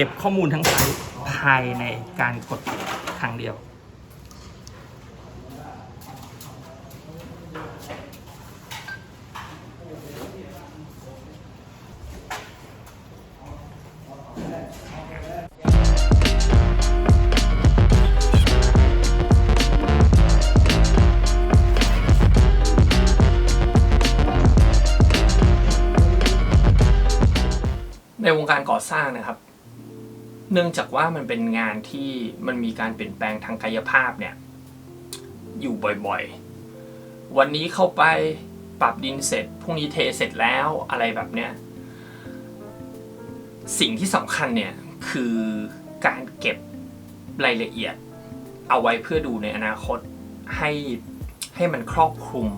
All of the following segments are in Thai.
เก็บข้อมูลทั้งไซต์ภายในการกดครั้งเดียว องจากว่ามันเป็นงานที่มันมีการเปลี่ยนแปลงทางกายภาพเนี่ยอยู่บ่อยๆ วันนี้เข้าไปปรับดินเสร็จพรุ่งนี้เทเสร็จแล้วอะไรแบบเนี้ยสิ่งที่สำคัญเนี่ยคือการเก็บรายละเอียด เอาไว้เพื่อดูในอนาคตให้ให้มันครอบคลุม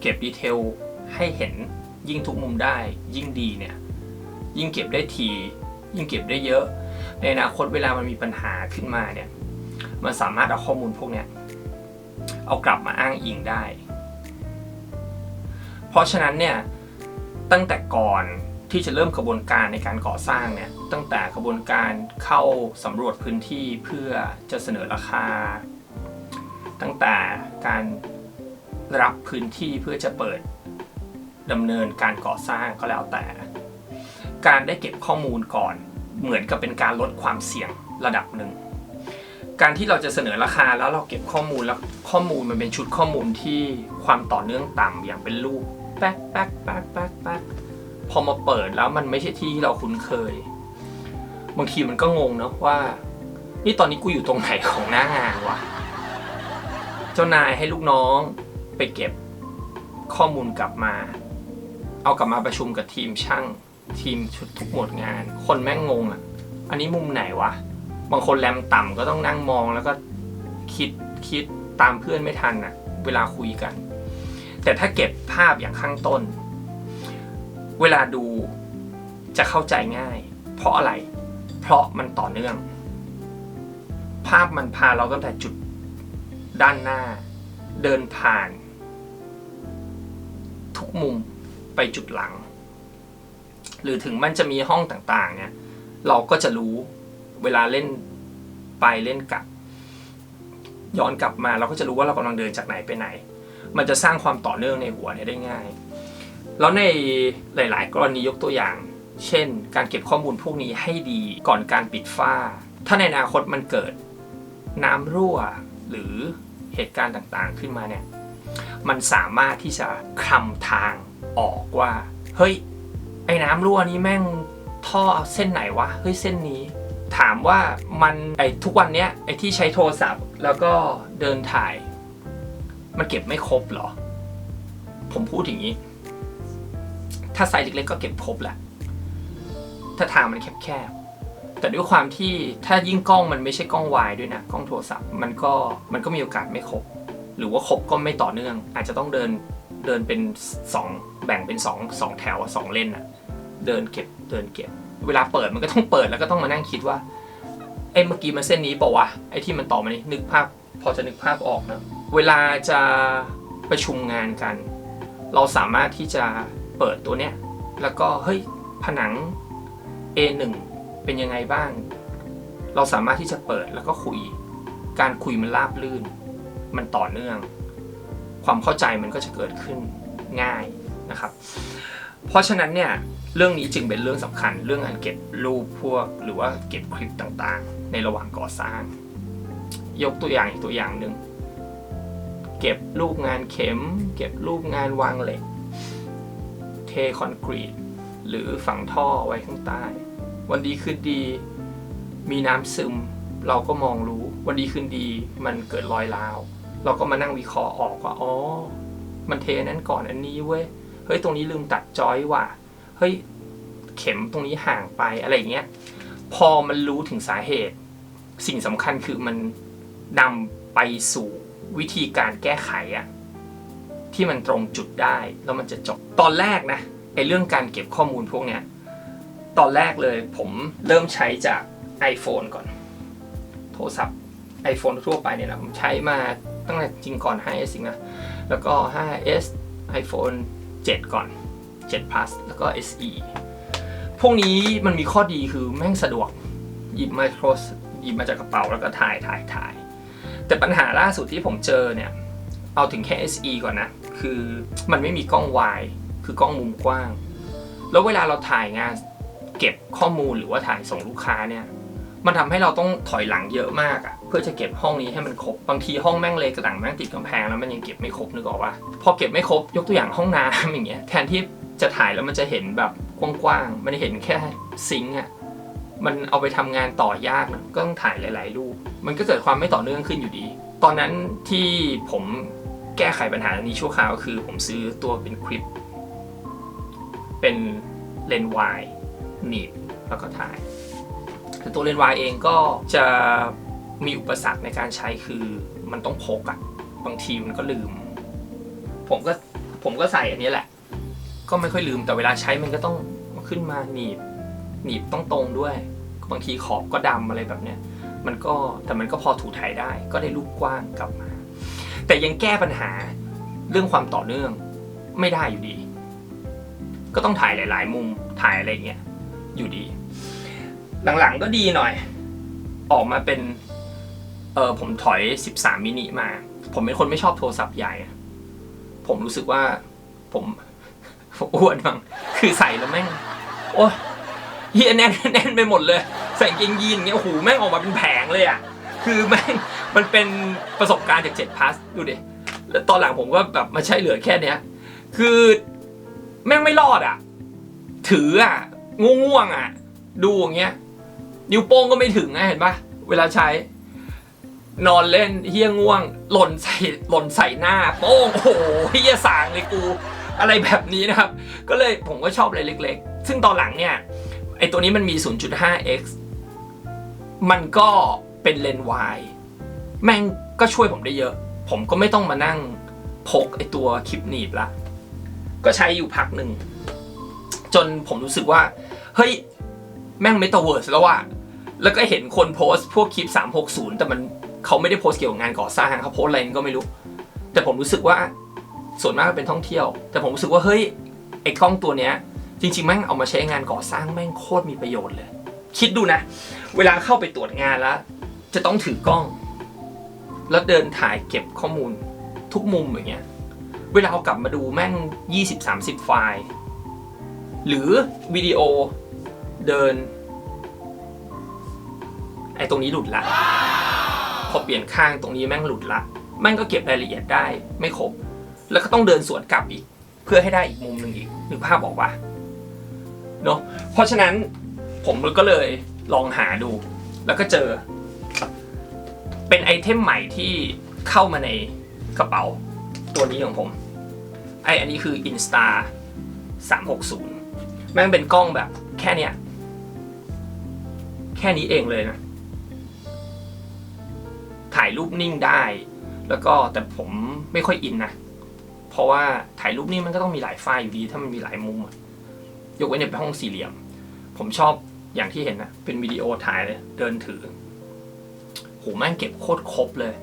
เก็บดีเทลให้เห็นยิ่งทุกมุมได้ยิ่งดีเนี่ยยิ่งเก็บได้ที ยิ่งเก็บได้เยอะ ในอนาคตเวลามันมีปัญหาขึ้นมาเนี่ยมันสามารถเอาข้อมูลพวกเนี้ยเอากลับมาอ้างอิงได้ เพราะฉะนั้นเนี่ยตั้งแต่ก่อนที่จะเริ่มกระบวนการในการก่อสร้างเนี่ยตั้งแต่กระบวนการเข้าสำรวจพื้นที่เพื่อจะเสนอราคา ตั้งแต่การรับพื้นที่เพื่อจะเปิดดำเนินการก่อสร้างก็แล้วแต่ การได้เก็บข้อมูลก่อน เหมือนกับเป็นการลดความเสี่ยงระดับหนึ่ง การที่เราจะเสนอราคาแล้วเราเก็บข้อมูลแล้วข้อมูลมันเป็นชุดข้อมูลที่ความต่อเนื่องต่ำอย่างเป็นรูปแป๊กแป๊กแป๊กแป๊กแป๊กพอมาเปิดแล้วมันไม่ใช่ที่ที่เราคุ้นเคย บางทีมันก็งงเนาะว่า นี่ตอนนี้กูอยู่ตรงไหนของหน้างานวะเจ้านายให้ลูกน้องไปเก็บข้อมูลกลับมา เอากลับมาประชุมกับทีมช่าง ทีมชุดทุกหมวดงาน คนแม่งงงอะ อันนี้มุมไหนวะ บางคนแรมต่ำก็ต้องนั่งมองแล้วก็คิดคิดตามเพื่อนไม่ทันอะ เวลาคุยกัน แต่ถ้าเก็บภาพอย่างข้างต้น เวลาดูจะเข้าใจง่าย เพราะอะไร เพราะมันต่อเนื่อง ภาพมันพาเราตั้งแต่จุดด้านหน้า เดินผ่าน ทุกมุมไปจุดหลัง หรือถึงมันจะมีห้องต่างๆ เนี่ย เราก็จะรู้เวลาเล่นไปเล่นกลับ ย้อนกลับมาเราก็จะรู้ว่าเรากำลังเดินจากไหนไปไหน มันจะสร้างความต่อเนื่องในหัวเนี่ยได้ง่าย แล้วในหลาย ๆ กรณียกตัวอย่าง เช่น การเก็บข้อมูลพวกนี้ให้ดีก่อนการปิดฝ้า ถ้าในอนาคตมันเกิดน้ำรั่วหรือเหตุการณ์ต่างๆ ขึ้นมาเนี่ย มันสามารถที่จะคลำทางออกว่า เฮ้ย ไอ้น้ำรั่วนี้แม่งท่อเส้นไหนวะเฮ้ยเส้นนี้ ถามว่ามันไอ้ทุกวันเนี้ยไอ้ที่ใช้โทรศัพท์ แล้วก็เดินถ่าย มันเก็บไม่ครบเหรอ ผมพูดอย่างนี้ ถ้าไซส์เล็กๆก็เก็บครบแหละถ้าทางมันแคบๆแต่ด้วยความที่ถ้ายิ่งกล้องมันไม่ใช่กล้องวายด้วยนะกล้องโทรศัพท์มันก็มันก็มีโอกาสไม่ครบ หรือว่าครบก็ไม่ต่อเนื่อง อาจจะต้องเดินเดินเป็นสองแบ่งเป็นสองสองแถวอะสองเลนอะ เดินเก็บเดินเก็บ เวลาเปิดมันก็ต้องเปิดแล้วก็ต้องมานั่งคิดว่าไอ้เมื่อกี้มันเส้นนี้เปล่าวะไอ้ที่มันต่อมานี่นึกภาพ พอจะนึกภาพออกนะเวลาจะประชุมงานกัน เราสามารถที่จะเปิดตัวเนี้ยแล้วก็เฮ้ยผนัง A1 เป็นยังไงบ้าง เราสามารถที่จะเปิดแล้วก็คุย การคุยมันราบลื่น มันต่อเนื่อง ความเข้าใจมันก็จะเกิดขึ้นง่ายนะครับ เพราะฉะนั้นเนี่ยเรื่องนี้จึงเป็นเรื่องสำคัญเรื่องการเก็บรูปพวกหรือว่าเก็บคลิปต่างๆ ในระหว่างก่อสร้าง ยกตัวอย่างอีกตัวอย่างหนึ่งเก็บรูปงานเข็ม เก็บรูปงานวางเหล็ก เทคอนกรีต หรือฝังท่อไว้ข้างใต้ วันดีคืนดี มีน้ำซึม เราก็มองรู้ วันดีคืนดีมันเกิดรอยร้าว เราก็มานั่งวิเคราะห์ออกว่าอ๋อ มันเทนั้นก่อนอันนี้เว้ย เฮ้ยตรงนี้ลืมตัดจอยว่ะเฮ้ยเข็มตรงนี้ห่างไปอะไรอย่างเงี้ยพอมันรู้ถึงสาเหตุ สิ่งสำคัญคือมันนำไปสู่วิธีการแก้ไขอะที่มันตรงจุดได้แล้วมันจะจบตอนแรกนะไอเรื่องการเก็บข้อมูลพวกเนี้ยตอนแรกเลยผมเริ่มใช้จาก iPhone ก่อน โทรศัพท์ iPhone ทั่วไปเนี่ยนะผมใช้มาตั้งแต่จริงก่อน 5S นะแล้วก็ 5S iPhone 7 ก่อน 7 plus แล้วก็ SE พวกนี้มันมีข้อดีคือแม่งสะดวก หยิบมาโครสหยิบมาจากกระเป๋าแล้วก็ถ่ายถ่ายถ่าย แต่ปัญหาล่าสุดที่ผมเจอเนี่ย เอาถึงแค่ SE ก่อนนะ คือมันไม่มีกล้องวายคือกล้องมุมกว้าง แล้วเวลาเราถ่ายงานเก็บข้อมูลหรือว่าถ่ายส่งลูกค้าเนี่ย มันทำให้เราต้องถอยหลังเยอะมากอะ เพื่อจะเก็บห้องนี้ให้มันครบบางทีห้องแม่งเลยกระดังแม่งติดกำแพงแล้วมันยังเก็บไม่ครบนึกออกปะพอเก็บไม่ครบยกตัวอย่างห้องน้ำอย่างเงี้ยแทนที่จะถ่ายแล้วมันจะเห็นแบบกว้างๆมันเห็นแค่ซิงค์อะมันเอาไปทำงานต่อยากนะก็ต้องถ่ายหลาย ๆ รูป มันก็เกิดความไม่ต่อเนื่องขึ้นอยู่ดี ตอนนั้นที่ผมแก้ไขปัญหานี้ชั่วคราวก็คือผมซื้อตัวเป็นคลิป เป็นเลนส์วายหนีบแล้วก็ถ่ายแต่ตัวเลนส์วายเองก็จะ มีอุปสรรคในการใช้คือมันต้องพกอะบางทีมันก็ลืม ผมก็ผมก็ใส่อันนี้แหละ ก็ไม่ค่อยลืมแต่เวลาใช้มันก็ต้องขึ้นมาหนีบหนีบต้องตรงด้วย บางทีขอบก็ดำอะไรแบบเนี้ยมันก็แต่มันก็พอถูถ่ายได้ ก็ได้รูปกว้างกลับมา แต่ยังแก้ปัญหาเรื่องความต่อเนื่องไม่ได้อยู่ดี ก็ต้องถ่ายหลาย ๆ มุมถ่ายอะไรเงี้ยอยู่ดี หลังๆก็ดีหน่อย ออกมาเป็น เออผมถอย 13 มินิมา ผมเป็นคนไม่ชอบโทรศัพท์ใหญ่ ผมรู้สึกว่าผมผมอ้วนมั้งคือใส่แล้วแม่ง โอ้ยเฮียแน่นแน่นไปหมดเลย ใส่กางเกงยีนเงี้ยโอ้โหแม่งออกมาเป็นแผงเลยอะ คือแม่งมันเป็นประสบการณ์จากเจ็ดพาสดูดิ แล้วตอนหลังผมก็แบบมาใช้เหลือแค่เนี้ย คือแม่งไม่รอดอะ ถืออะง่วงๆอะ ดูอย่างเงี้ย นิ้วโป้งก็ไม่ถึงนะเห็นปะเวลาใช้ นอนเล่นเฮี้ยง่วง หล่นใส่หล่นใส่หน้าโป้งโอ้โหเฮี้ยสางเลยกู อะไรแบบนี้นะครับ ก็เลยผมก็ชอบอะไรเล็ก ๆ ซึ่งตอนหลังเนี่ยไอตัวนี้มันมี 0.5x มันก็เป็นเลนส์วายแม่งก็ช่วยผมได้เยอะ ผมก็ไม่ต้องมานั่งพกไอตัวคลิปหนีบละ ก็ใช้อยู่พักหนึ่ง จนผมรู้สึกว่า เฮ้ย แม่งไม่ตเวิร์สแล้วว่ะแล้วก็เห็นคนโพสต์พวกคลิป 360 แต่มัน เขาไม่ได้โพสเกี่ยวกับงานก่อสร้างเขาโพสอะไรก็ไม่รู้ แต่ผมรู้สึกว่าส่วนมากเป็นท่องเที่ยว แต่ผมรู้สึกว่าเฮ้ยไอ้กล้องตัวเนี้ยจริงๆแม่งเอามาใช้งานก่อสร้างแม่งโคตรมีประโยชน์เลย คิดดูนะ เวลาเข้าไปตรวจงานแล้ว จะต้องถือกล้อง แล้วเดินถ่ายเก็บข้อมูลทุกมุมอย่างเงี้ยเวลาเอากลับมาดูแม่ง 20-30 ไฟล์ หรือวิดีโอเดิน ไอ้ตรงนี้หลุดละ พอเปลี่ยนข้างตรงนี้แม่งหลุดละแม่งก็เก็บรายละเอียดได้ไม่ครบ แล้วก็ต้องเดินสวนกลับอีก เพื่อให้ได้อีกมุมหนึ่งอีกนึกภาพบอกว่าเนาะเพราะฉะนั้นผมก็เลยลองหาดู แล้วก็เจอ เป็นไอเทมใหม่ที่เข้ามาในกระเป๋าตัวนี้ของผมไออันนี้คือ Insta 360 แม่งเป็นกล้องแบบแค่เนี้ยแค่นี้เองเลยนะ ถ่ายรูปนิ่งได้ แล้วก็แต่ผมไม่ค่อยอินนะ เพราะว่าถ่ายรูปนิ่งมันก็ต้องมีหลายไฟล์อยู่ดี ถ้ามันมีหลายมุมยกเว้นในห้องสี่เหลี่ยม ผมชอบอย่างที่เห็นนะ เป็นวิดีโอถ่ายเลยเดินถือโหแม่งเก็บโคตรครบเลย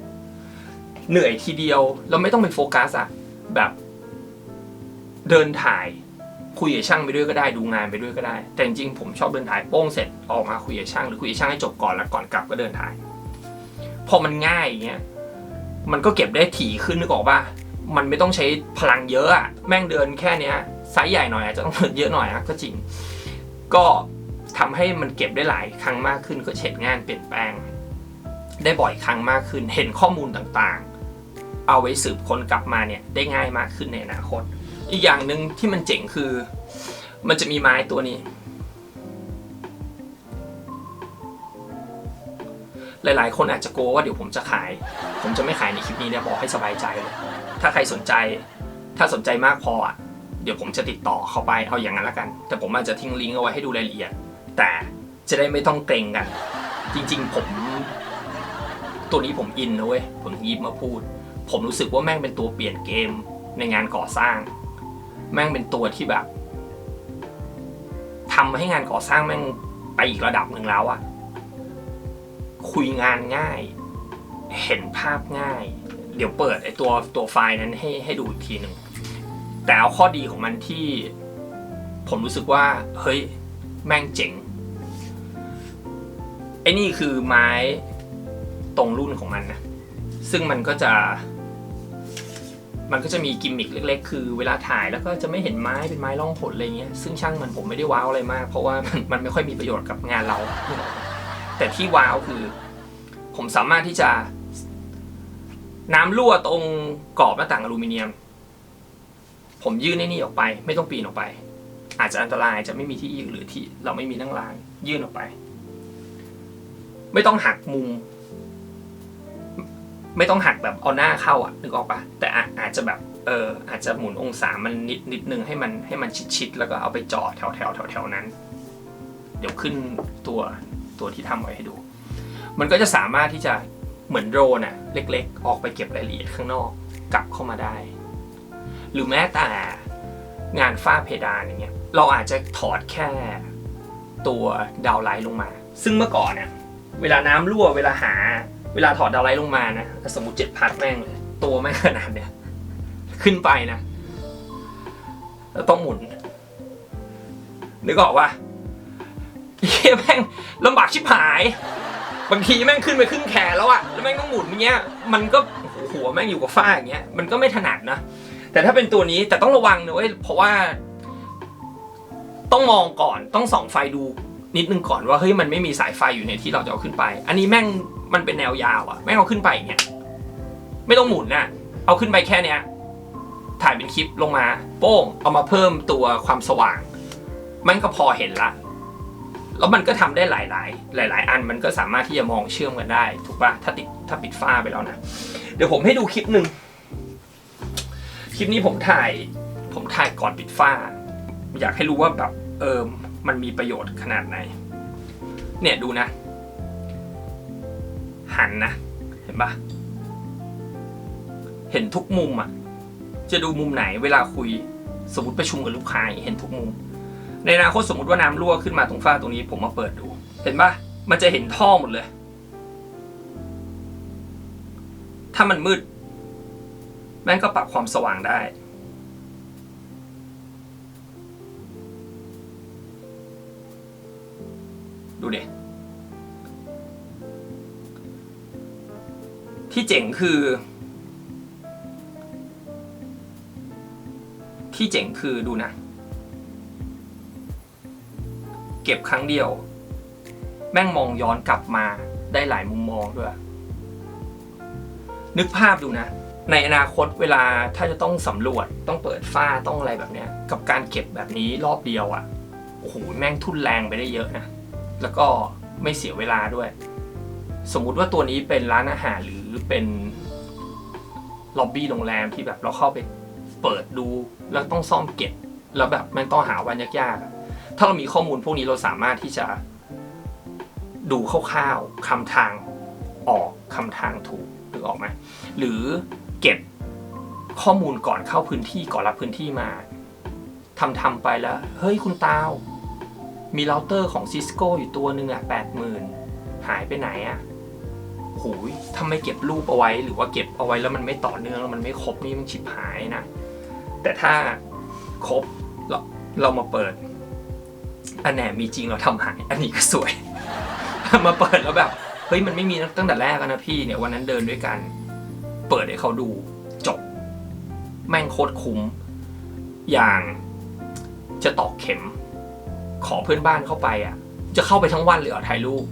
เหนื่อยทีเดียวเราไม่ต้องไปโฟกัสอะแบบเดินถ่ายคุยกับช่างไปด้วยก็ได้ดูงานไปด้วยก็ได้ แต่จริงๆผมชอบเดินถ่ายโป้งเสร็จออกมาคุยกับช่างหรือคุยกับช่างให้จบก่อนแล้วก่อนกลับก็เดินถ่าย พอมันง่ายอย่างเงี้ยมันก็เก็บได้ถี่ขึ้นนึกออกป่ะมันไม่ต้องใช้พลังเยอะอะแม่งเดินแค่เนี้ยไซส์ใหญ่หน่อยอาจจะต้องเดินเยอะหน่อยอะก็จริง ก็ทำให้มันเก็บได้หลายครั้งมากขึ้นก็เช็ดงานเปลี่ยนแปลง ได้บ่อยครั้งมากขึ้น เห็นข้อมูลต่างๆ เอาไว้สืบคนกลับมาเนี่ยได้ง่ายมากขึ้นในอนาคต อีกอย่างหนึ่งที่มันเจ๋งคือ มันจะมีไม้ตัวนี้ หลาย ๆ คนอาจจะกลัวว่าเดี๋ยวผมจะขาย ผมจะไม่ขายในคลิปนี้เนี่ยบอกให้สบายใจเลยถ้าใครสนใจ ถ้าสนใจมากพออะเดี๋ยวผมจะติดต่อเข้าไปเอาอย่างนั้นละกัน แต่ผมอาจจะทิ้งลิงก์เอาไว้ให้ดูรายละเอียด แต่จะได้ไม่ต้องเกรงกัน จริง ๆ ผม ตัวนี้ผมอินนะเว้ยผมยิบมาพูด ผมรู้สึกว่าแม่งเป็นตัวเปลี่ยนเกมในงานก่อสร้าง แม่งเป็นตัวที่แบบทำให้งานก่อสร้างแม่งไปอีกระดับหนึ่งแล้วอะ คุยงานง่าย เห็นภาพง่าย เดี๋ยวเปิดไอตัวตัวไฟล์นั้นให้ให้ดูอีกทีหนึ่งแต่เอาข้อดีของมันที่ผมรู้สึกว่าเฮ้ยแม่งเจ๋งไอ้นี่คือไม้ตรงรุ่นของมันนะซึ่งมันก็จะ มันก็จะมีกิมมิคเล็ก ๆ คือเวลาถ่ายแล้วก็จะไม่เห็นไม้เป็นไม้ล่องหนอะไรเงี้ยซึ่งช่างมันผมไม่ได้ว้าวอะไรมาก เพราะว่ามันมันไม่ค่อยมีประโยชน์กับงานเรา แต่ที่ว้าวคือ ผมสามารถที่จะ น้ำรั่วตรงกรอบหน้าต่างอลูมิเนียม ผมยื่นไอ้นี่ออกไป ไม่ต้องปีนออกไป อาจจะอันตรายจะไม่มีที่ยืนหรือที่เราไม่มีนั่งร้านยื่นออกไป ไม่ต้องหักมุม ไม่ต้องหักแบบเอาหน้าเข้าอะนึกออกปะแต่อาอาจจะแบบเอออาจจะหมุนองศามันนิดนิดนึงให้มันให้มันชิดๆแล้วก็เอาไปจอดแถวแถวแถวแถวนั้น เดี๋ยวขึ้นตัว ตัวที่ทำไว้ให้ดู มันก็จะสามารถที่จะเหมือนโดรนอะเล็กๆ ออกไปเก็บรายละเอียดข้างนอกกลับเข้ามาได้ หรือแม้แต่งานฝ้าเพดานอย่างเงี้ยเราอาจจะถอดแค่ตัวดาวไลท์ลงมา ซึ่งเมื่อก่อนเนี่ยเวลาน้ำรั่วเวลาหา เวลาถอดดาวไลท์ลงมานะสมมติเจ็ดพัดแม่งเลยตัวแม่งขนาดเนี้ยขึ้นไปนะแล้วต้องหมุนนึกออกว่า เฮียแม่งลำบากชิบหาย บางทีแม่งขึ้นไปครึ่งแขนแล้วอะแล้วแม่งต้องหมุนอย่างเงี้ย มันก็หหัวแม่งอยู่กับฝ้าอย่างเงี้ย มันก็ไม่ถนัดนะ แต่ถ้าเป็นตัวนี้แต่ต้องระวังนะเว้ย เพราะว่า ต้องมองก่อน ต้องส่องไฟดูนิดนึงก่อนว่าเฮ้ยมันไม่มีสายไฟอยู่ในที่เราจะเอาขึ้นไป อันนี้แม่งมันเป็นแนวยาวอะแม่งเอาขึ้นไปอย่างเงี้ย ไม่ต้องหมุนนะเอาขึ้นไปแค่เนี้ย ถ่ายเป็นคลิปลงมา โป้ง เอามาเพิ่มตัวความสว่าง มันก็พอเห็นละ แล้วมันก็ทำได้หลาย ๆ หลาย ๆ อันมันก็สามารถที่จะมองเชื่อมกันได้ถูกปะถ้าติดถ้าปิดฝ้าไปแล้วนะ เดี๋ยวผมให้ดูคลิปหนึ่งคลิปนี้ผมถ่าย ผมถ่ายก่อนปิดฝ้า อยากให้รู้ว่าแบบเออมันมีประโยชน์ขนาดไหน เนี่ยดูนะ หันนะ เห็นปะเห็นทุกมุมอะ จะดูมุมไหนเวลาคุยสมมติประชุมกับลูกค้าเห็นทุกมุม ในอนาคตสมมติว่าน้ำรั่วขึ้นมาตรงฝ้าตรงนี้ ผมมาเปิดดู เห็นปะมันจะเห็นท่อหมดเลย ถ้ามันมืด แม่งก็ปรับความสว่างได้ ดูเด็ที่เจ๋งคือ ที่เจ๋งคือดูนะ เก็บครั้งเดียว แม่งมองย้อนกลับมาได้หลายมุมมองด้วย นึกภาพดูนะ ในอนาคตเวลาถ้าจะต้องสำรวจต้องเปิดฝ้าต้องอะไรแบบเนี้ย กับการเก็บแบบนี้รอบเดียวอะ่ะโอ้โหแม่งทุนแรงไปได้เยอะนะ แล้วก็ไม่เสียเวลาด้วย สมมุติว่าตัวนี้เป็นร้านอาหารหรือเป็นล็อบบี้โรงแรมที่แบบเราเข้าไปเปิดดูแล้วต้องซ่อมเก็บ แล้วแบบมันต้องหาวันยากๆ ถ้าเรามีข้อมูลพวกนี้เราสามารถที่จะดูคร่าวๆคำทางออกคำทางถูกนึกอออกไหมหรือเก็บข้อมูลก่อนเข้าพื้นที่ก่อนรับพื้นที่มาทำทำไปแล้ว เฮ้ยคุณตาว มีเราเตอร์ของซิสโก้อยู่ตัวหนึ่งอะแปดหมื่นหายไปไหนอะโหยทำไมเก็บรูปเอาไว้ หรือว่าเก็บเอาไว้แล้วมันไม่ต่อเนื่องแล้วมันไม่ครบนี่มันชิบหายนะ แต่ถ้าครบเราเรามาเปิด อันแหนมีจริงเราทำหายอันนี้ก็สวย มาเปิดแล้วแบบเฮ้ยมันไม่มีตั้งแต่แรกนะพี่เนี่ยวันนั้นเดินด้วยกัน เปิดให้เขาดูจบ แม่งโคตรคุ้ม อย่างจะตอกเข็ม ขอเพื่อนบ้านเข้าไปอะ จะเข้าไปทั้งวันเลยเหรอถ่ายรูป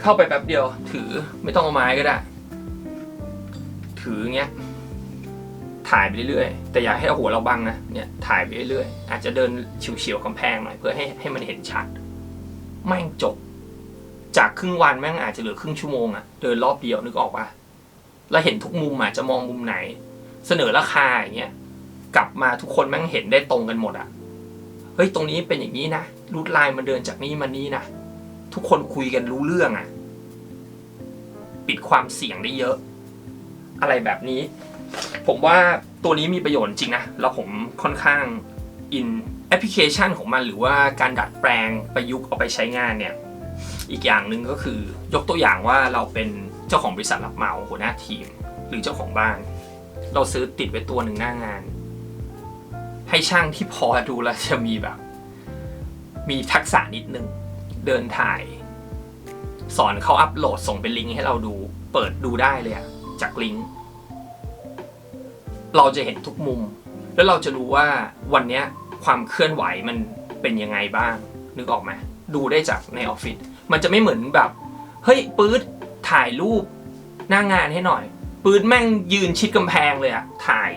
เข้าไปแป๊บเดียว ถือไม่ต้องเอาไม้ก็ได้ ถือเงี้ย ถ่ายไปเรื่อยๆ แต่อย่าให้เอาหัวเราบังนะ เนี่ยถ่ายไปเรื่อยๆ อาจจะเดินเฉียวๆกำแพงหน่อยเพื่อให้ให้มันเห็นชัด แม่งจบ จากครึ่งวันแม่งอาจจะเหลือครึ่งชั่วโมงอะเดินรอบเดียวนึกออกปะแล้วเห็นทุกมุมอะจะมองมุมไหน เสนอราคาอย่างเงี้ย กลับมาทุกคนแม่งเห็นได้ตรงกันหมดอะเฮ้ยตรงนี้เป็นอย่างนี้นะรูทไลน์มันเดินจากนี้มานี้นะ ทุกคนคุยกันรู้เรื่องอะปิดความเสี่ยงได้เยอะ อะไรแบบนี้ ผมว่าตัวนี้มีประโยชน์จริงนะ แล้วผมค่อนข้างอินแอปพลิเคชันของมันหรือว่าการดัดแปลงประยุกต์เอาไปใช้งานเนี่ย อีกอย่างหนึ่งก็คือยกตัวอย่างว่าเราเป็นเจ้าของบริษัทรับเหมาหัวหน้าทีม หรือเจ้าของบ้าน เราซื้อติดไว้ตัวหนึ่งหน้างาน ให้ช่างที่พอดูแลจะมีแบบ มีทักษะนิดนึง เดินถ่าย สอนเขาอัปโหลดส่งเป็นลิงก์ให้เราดู เปิดดูได้เลยอะจากลิงก์ เราจะเห็นทุกมุม แล้วเราจะรู้ว่าวันนี้ความเคลื่อนไหวมันเป็นยังไงบ้าง นึกออกไหมดูได้จากในออฟฟิศมันจะไม่เหมือนแบบเฮ้ยปื๊ดถ่ายรูปหน้างานให้หน่อย ปื๊ดแม่งยืนชิดกำแพงเลยอะถ่าย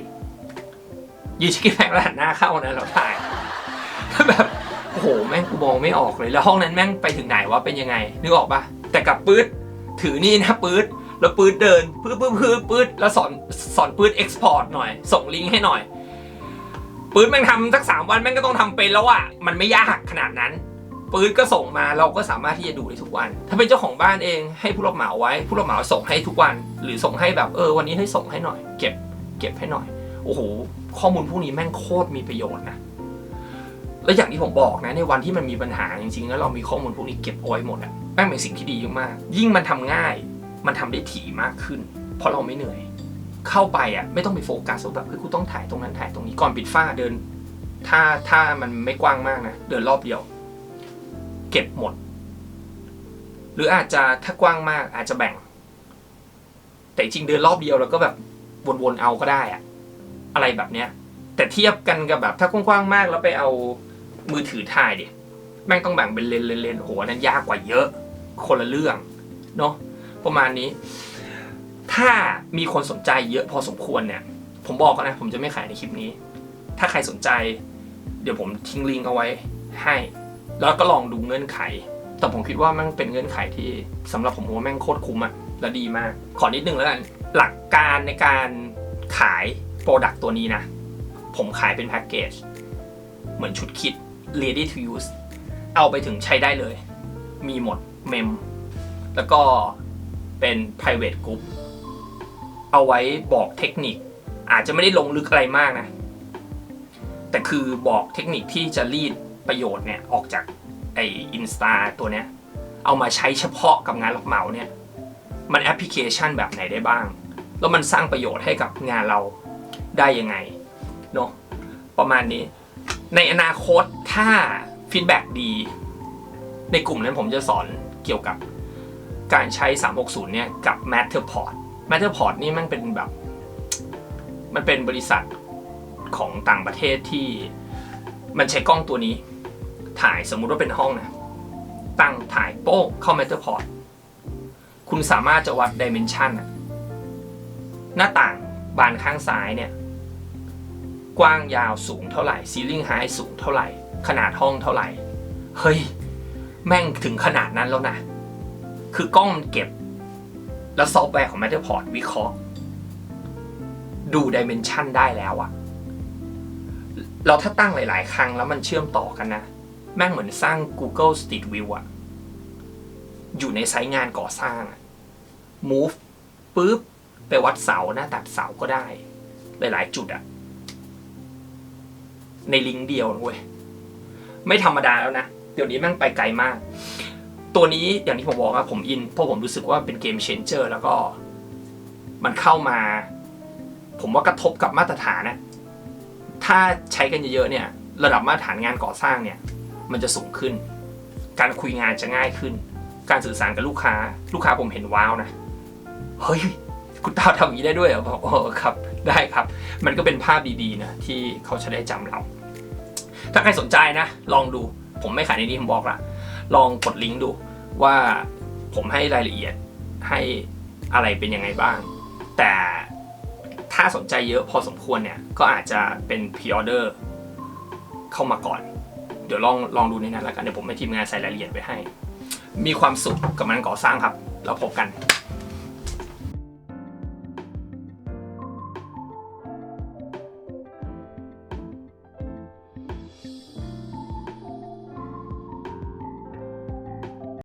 ยืนชิดกำแพงแล้วหันหน้าเข้านะเราถ่ายแบบโอ้โหแม่งกูมองไม่ออกเลยแล้วห้องนั้นแม่งไปถึงไหนวะเป็นยังไง นึกออกปะแต่กับปื๊ดถือนี่นะปื๊ด แล้วปื๊ดเดินปื๊ดปื๊ดปื๊ดปื๊ดแล้วสอนสอนปื๊ดเอ็กซ์พอร์ตหน่อย ส่งลิงก์ให้หน่อยปื๊ดแม่งทำสักสามวันแม่งก็ต้องทำเป็นแล้วอะมันไม่ยากขนาดนั้นปื๊ดก็ส่งมาเราก็สามารถที่จะดูได้ทุกวัน ถ้าเป็นเจ้าของบ้านเองให้ผู้รับเหมาไว้ ผู้รับเหมาส่งให้ทุกวัน หรือส่งให้แบบเออวันนี้ให้ส่งให้หน่อย เก็บ เก็บให้หน่อยโอ้โหข้อมูลพวกนี้แม่งโคตรมีประโยชน์นะแล้วอย่างที่ผมบอกนะในวันที่มันมีปัญหาจริงๆแล้วเรามีข้อมูลพวกนี้เก็บเอาไว้หมดอะแม่งเป็นสิ่งที่ดีมากยิ่งมันทำง่าย มันทำได้ถี่มากขึ้น เพราะเราไม่เหนื่อย เข้าไปอะไม่ต้องไปโฟกัสว่าแบบเฮ้ยกูต้องถ่ายตรงนั้นถ่ายตรงนี้ก่อนปิดฝ้าเดิน ถ้าถ้ามันไม่กว้างมากนะเดินรอบเดียว เก็บหมด หรืออาจจะถ้ากว้างมากอาจจะแบ่ง แต่จริงเดินรอบเดียวแล้วก็แบบวนๆเอาก็ได้อะอะไรแบบเนี้ย แต่เทียบกันกับแบบถ้ากว้างๆมากแล้วไปเอามือถือถ่ายดิแม่งต้องแบ่งเป็นเลนเลนเลนโอ้โหนั้นยากกว่าเยอะ คนละเรื่องเนาะ ประมาณนี้ ถ้ามีคนสนใจเยอะพอสมควรเนี่ย ผมบอกกันนะ ผมจะไม่ขายในคลิปนี้ ถ้าใครสนใจ เดี๋ยวผมทิ้งลิงก์เอาไว้ให้ แล้วก็ลองดูเงื่อนไข แต่ผมคิดว่ามันเป็นเงื่อนไขที่สำหรับผมผมว่าแม่งโคตรคุ้มอะและดีมาก ขอนิดนึงแล้วกัน หลักการในการขายโปรดักต์ตัวนี้นะ ผมขายเป็นแพ็กเกจ เหมือนชุดคิด ready to use เอาไปถึงใช้ได้เลย มีหมดเมม แล้วก็ เป็น private group เอาไว้บอกเทคนิค อาจจะไม่ได้ลงลึกอะไรมากนะ แต่คือบอกเทคนิคที่จะรีดประโยชน์เนี่ยออกจากไออินสตาตัวเนี้ยเอามาใช้เฉพาะกับงานรับเหมาเนี่ย มันแอปพลิเคชันแบบไหนได้บ้าง แล้วมันสร้างประโยชน์ให้กับงานเราได้ยังไงเนอะประมาณนี้ ในอนาคตถ้าฟีดแบ็ดี ในกลุ่มนั้นผมจะสอนเกี่ยวกับ การใช้ 360 เนี่ย กับ Matterport Matterport นี่มันเป็นแบบ มันเป็นบริษัทของต่างประเทศที่มันใช้กล้องตัวนี้ ถ่ายสมมุติว่าเป็นห้องนะ ตั้งถ่ายโป้งเข้า Matterport คุณสามารถจะวัด Dimension อะหน้าต่างบานข้างซ้ายเนี่ย กว้างยาวสูงเท่าไหร่ซีลิงไฮสูงเท่าไหร่ ขนาดห้องเท่าไหร่ เฮ้ย แม่งถึงขนาดนั้นแล้วนะ คือกล้องมันเก็บ แล้วซอฟต์แวร์ของ Matterport วิเคราะห์ ดูดิเมนชันได้แล้วอะเราถ้าตั้งหลาย ๆ ครั้งแล้วมันเชื่อมต่อกันนะ แม่งเหมือนสร้าง Google Street View อะอยู่ในไซต์งานก่อสร้างอะ move ปุ๊บ ไปวัดเสาหน้าตัดเสาก็ได้ หลาย ๆ จุดอะในลิงก์เดียวเว้ย ไม่ธรรมดาแล้วนะ เดี๋ยวนี้แม่งไปไกลมาก ตัวนี้อย่างที่ผมบอกว่าผมอินเพราะผมรู้สึกว่าเป็นเกมเชนเจอร์แล้วก็มันเข้ามา ผมว่ากระทบกับมาตรฐานนะถ้าใช้กันเยอะๆเนี่ย ระดับมาตรฐานงานก่อสร้างเนี่ย มันจะสูงขึ้น การคุยงานจะง่ายขึ้น การสื่อสารกับลูกค้า ลูกค้าผมเห็นว้าวนะเฮ้ยคุณตาทำอย่างนี้ได้ด้วยเหรอบอกเออครับ ได้ครับ มันก็เป็นภาพดีๆนะที่เขาจะได้จำเรา ถ้าใครสนใจนะ ลองดูผมไม่ขายในนี้ผมบอกละ ลองกดลิงก์ดูว่าผมให้รายละเอียดให้อะไรเป็นยังไงบ้าง แต่ถ้าสนใจเยอะพอสมควรเนี่ย ก็อาจจะเป็นพ r ออเดอร์เข้ามาก่อน เดี๋ยวลองลองดูในนั้นแล้วกัน เดี๋ยวผมให้ทีมงานใส่รายละเอียดไปให้ มีความสุขกับมันก่อสร้างครับแล้วพบกัน